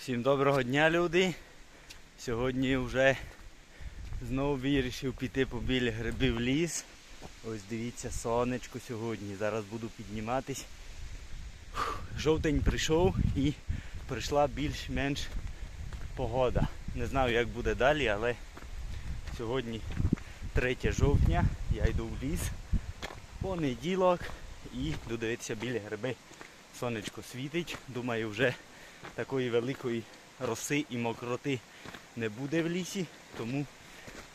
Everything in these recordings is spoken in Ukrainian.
Всім доброго дня, люди. Сьогодні вже знову вирішив піти побіль гриби в ліс. Ось дивіться, сонечко сьогодні. Зараз буду підніматись. Жовтень прийшов і прийшла більш-менш погода. Не знаю, як буде далі, але сьогодні 3 жовтня. Я йду в ліс. Понеділок і йду дивитися біля гриби. Сонечко світить. Думаю, вже такої великої роси і мокроти не буде в лісі, тому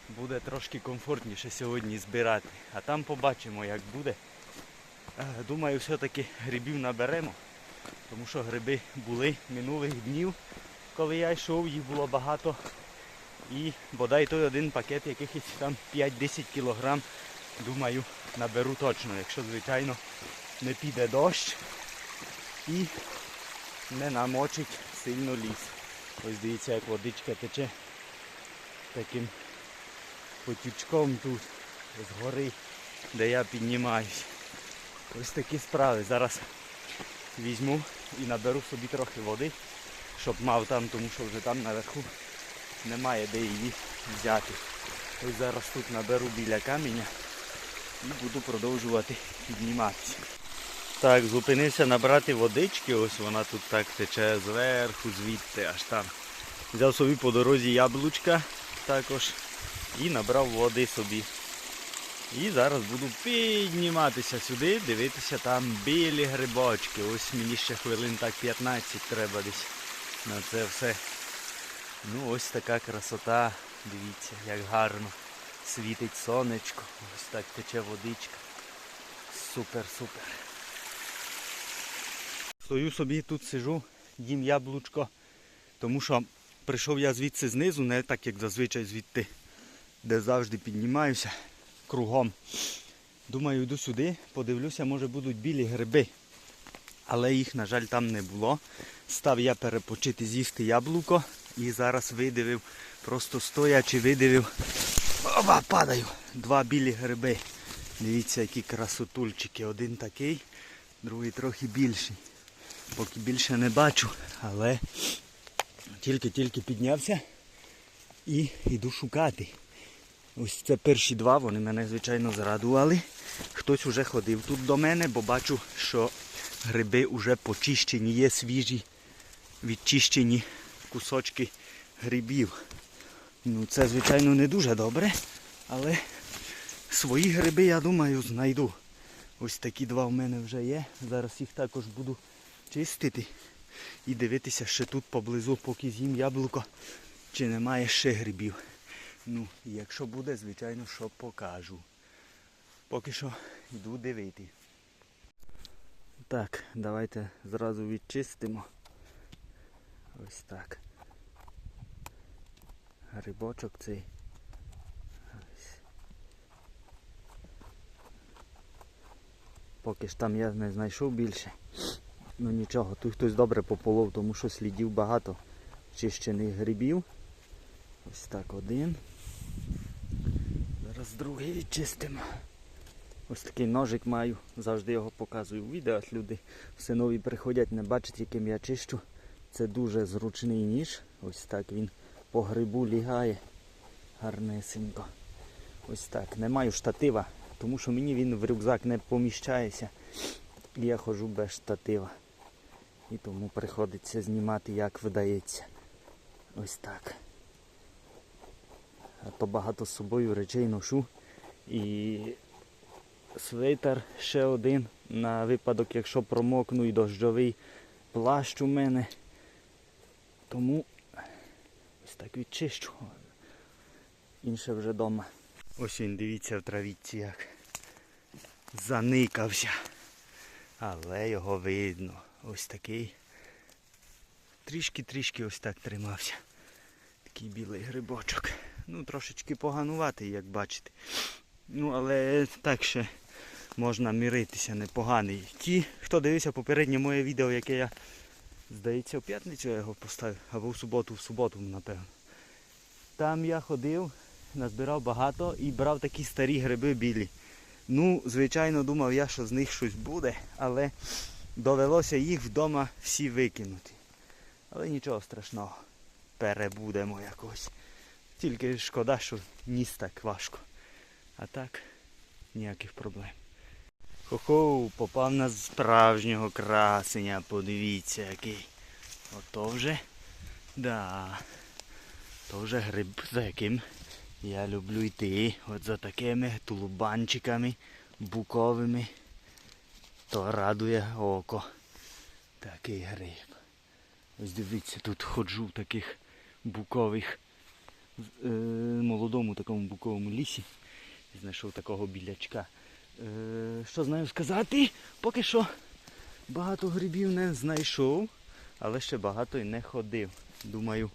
буде трошки комфортніше сьогодні збирати. А там побачимо, як буде. Думаю, все-таки грибів наберемо, тому що гриби були минулих днів, коли я йшов, їх було багато. І бодай той один пакет якихось там 5-10 кілограм, думаю, наберу точно, якщо, звичайно, не піде дощ і не намочить сильно ліс. Ось дивіться, як водичка тече таким потічком тут з гори, де я піднімаюсь. Ось такі справи. Зараз візьму і наберу собі трохи води, щоб мав там, тому що вже там наверху немає де її взяти. Ось зараз тут наберу біля каменя і буду продовжувати підніматися. Так, зупинився набрати водички, ось вона тут так тече зверху, звідти аж там. Взяв собі по дорозі яблучка також і набрав води собі. І зараз буду підніматися сюди, дивитися там білі грибочки. Ось мені ще хвилин так 15 треба десь на це все. Ну ось така красота. Дивіться, як гарно світить сонечко. Ось так тече водичка. Супер, супер. Стою собі тут сижу, їм яблучко, тому що прийшов я звідси знизу, не так як зазвичай звідти, де завжди піднімаюся кругом. Думаю, йду сюди, подивлюся, може будуть білі гриби. Але їх, на жаль, там не було. Став я перепочити з'їсти яблуко і зараз видивив, просто стоячи видивив. Оба, падаю! Два білі гриби. Дивіться, які красотульчики. Один такий, другий трохи більший. Поки більше не бачу, але тільки-тільки піднявся і йду шукати. Ось це перші два, вони мене, звичайно, зрадували. Хтось вже ходив тут до мене, бо бачу, що гриби вже почищені, є свіжі, відчищені кусочки грибів. Ну це, звичайно, не дуже добре, але свої гриби, я думаю, знайду. Ось такі два в мене вже є. Зараз їх також буду чистити і дивитися ще тут поблизу, поки з'їм яблуко, чи немає ще грибів. Ну, якщо буде, звичайно, що покажу. Поки що йду дивити. Так, давайте зразу відчистимо. Ось так. Грибочок цей. Ось. Поки ж там я не знайшов більше. Ну нічого, тут хтось добре пополов, тому що слідів багато чищених грибів. Ось так один. Зараз другий відчистимо. Ось такий ножик маю, завжди його показую в відео. Люди все нові приходять, не бачать, яким я чищу. Це дуже зручний ніж. Ось так він по грибу лягає. Гарнесенько. Ось так. Не маю штатива, тому що мені він в рюкзак не поміщається. І я ходжу без штатива. І тому приходиться знімати як видається. Ось так. А то багато з собою речей ношу. І свитер ще один на випадок, якщо промокну і дощовий плащ у мене. Тому ось так відчищу. Інше вже вдома. Ось він, дивіться в травіці як заникався. Але його видно. Ось такий. Трішки-трішки ось так тримався. Такий білий грибочок. Ну, трошечки погануватий, як бачите. Ну, але так ще можна міритися, непоганий. Ті, хто дивився попереднє моє відео, яке я, здається, в п'ятницю я його поставив, або в суботу, в суботу, напевно. Там я ходив, назбирав багато і брав такі старі гриби білі. Ну, звичайно, думав я, що з них щось буде, але довелося їх вдома всі викинути. Але нічого страшного. Перебудемо якось. Тільки шкода, що ніс так важко. А так, ніяких проблем. Хо-хо, попав на справжнього красеня, подивіться який. Ото вже. Да. То вже гриб, за яким я люблю йти. От за такими тулубанчиками буковими. То радує око. Такий гриб. Ось дивіться, тут ходжу в таких букових, е, молодому такому буковому лісі. Знайшов такого білячка. Е, що знаю сказати? Поки що багато грибів не знайшов, але ще багато і не ходив. Думаю,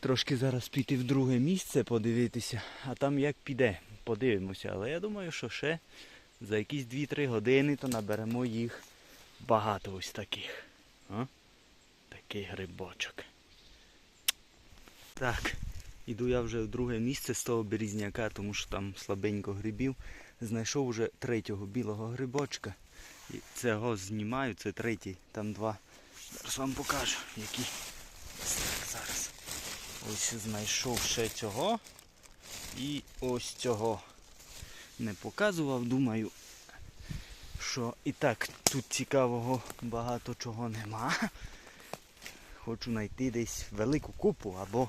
трошки зараз піти в друге місце, подивитися, а там як піде, подивимося. Але я думаю, що ще за якісь 2-3 години то наберемо їх багато ось таких. А? Такий грибочок. Так, іду я вже в друге місце з того берізняка, тому що там слабенько грибів. Знайшов вже третього білого грибочка. І цього знімаю, це третій, там два. Зараз вам покажу, які. Зараз. Ось знайшов ще цього і ось цього. Не показував, думаю, що і так тут цікавого багато чого нема. Хочу знайти десь велику купу або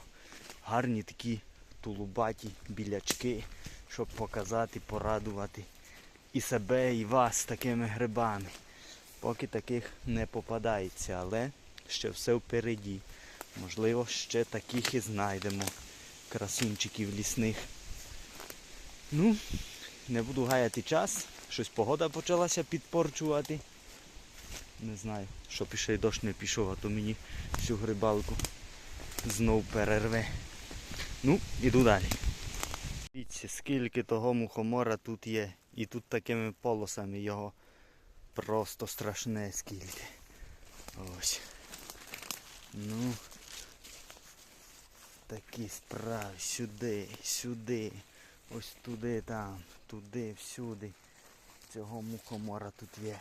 гарні такі тулубаті білячки, щоб показати, порадувати і себе, і вас такими грибами. Поки таких не попадається, але ще все впереді. Можливо, ще таких і знайдемо красунчиків лісних. Ну, не буду гаяти час. Щось погода почалася підпорчувати. Не знаю, ще й дощ не пішов, а то мені всю грибалку знов перерве. Ну, іду далі. Дивіться, скільки того мухомора тут є. І тут такими полосами його просто страшне скільки. Ось. Ну. Такі справи. Сюди, сюди. Ось туди там, туди, всюди. Цього мухомора тут є.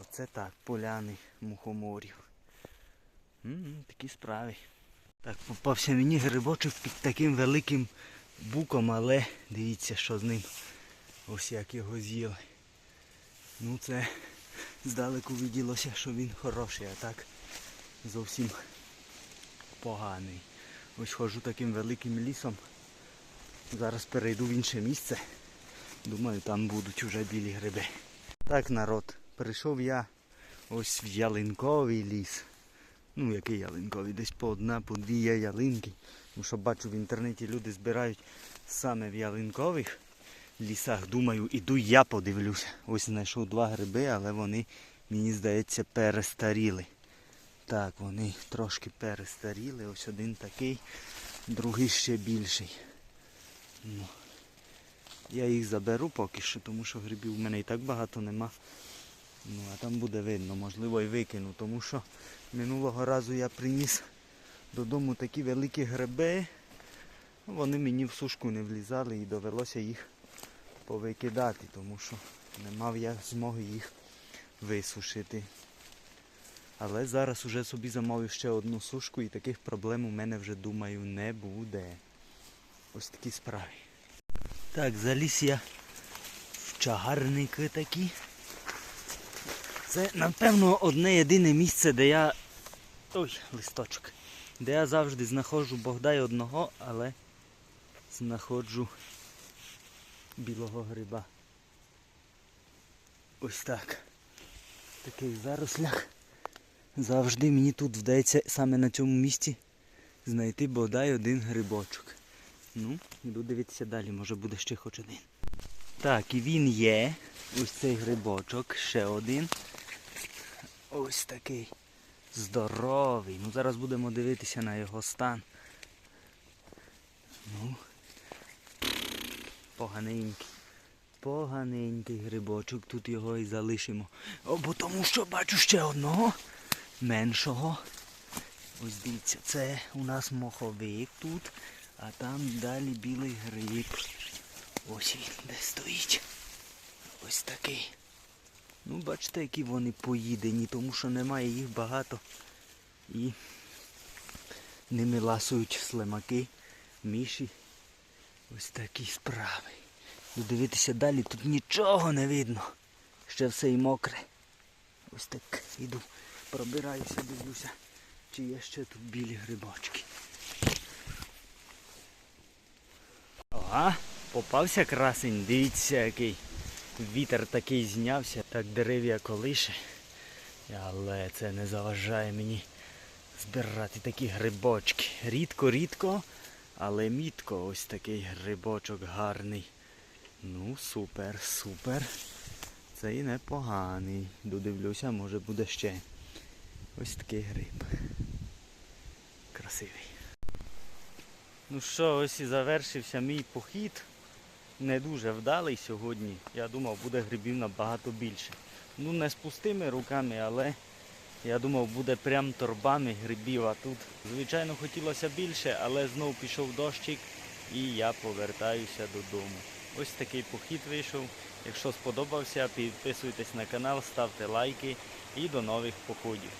Оце так, поляни мухоморів. М, такі справи. Так, попався мені грибочок під таким великим буком, але дивіться, що з ним. Ось як його з'їли. Ну це здалеку виділося, що він хороший, а так зовсім поганий. Ось ходжу таким великим лісом. Зараз перейду в інше місце. Думаю, там будуть вже білі гриби. Так, народ, прийшов я ось в ялинковий ліс. Ну, який ялинковий? Десь по одна, по дві є ялинки. Тому що бачу в інтернеті люди збирають саме в ялинкових лісах. Думаю, іду я подивлюся. Ось знайшов два гриби, але вони, мені здається, перестаріли. Так, вони трошки перестаріли. Ось один такий, другий ще більший. Ну, я їх заберу поки що, тому що грибів в мене і так багато нема. Ну, а там буде видно, можливо і викину, тому що минулого разу я приніс додому такі великі гриби. Вони мені в сушку не влізали і довелося їх повикидати, тому що не мав я змоги їх висушити. Але зараз уже собі замовив ще одну сушку і таких проблем у мене вже думаю не буде. Ось такі справи. Так, заліз я в чагарники такі. Це, напевно, одне єдине місце, де я... Ой, листочок. Де я завжди знаходжу Богдай одного, але знаходжу білого гриба. Ось так. В таких зарослях. Завжди мені тут вдається саме на цьому місці знайти бодай один грибочок. Ну, іду дивитися далі, може буде ще хоч один. Так, і він є. Ось цей грибочок, ще один. Ось такий здоровий. Ну зараз будемо дивитися на його стан. Ну, поганенький. Поганенький грибочок, тут його і залишимо. О, бо тому що бачу ще одного меншого. Ось дивіться, це у нас моховик тут, а там далі білий гриб. Ось він де стоїть. Ось такий. Ну, бачите, які вони поїдені, тому що немає їх багато. І ними ласують слимаки, міші. Ось такі справи. Ну, дивитися далі, тут нічого не видно. Ще все і мокре. Ось так іду, пробираюся, дивлюся, чи є ще тут білі грибочки. Ага, попався красень, дивіться який. Вітер такий знявся, так дерев'я колише. Але це не заважає мені збирати такі грибочки. Рідко-рідко, але мітко ось такий грибочок гарний. Ну, супер, супер. Це і непоганий. Додивлюся, може буде ще. Ось такий гриб. Красивий. Ну що, ось і завершився мій похід. Не дуже вдалий сьогодні. Я думав, буде грибів набагато більше. Ну не з пустими руками, але я думав, буде прям торбами грибів. А тут, звичайно, хотілося більше, але знов пішов дощик і я повертаюся додому. Ось такий похід вийшов. Якщо сподобався, підписуйтесь на канал, ставте лайки і до нових походів.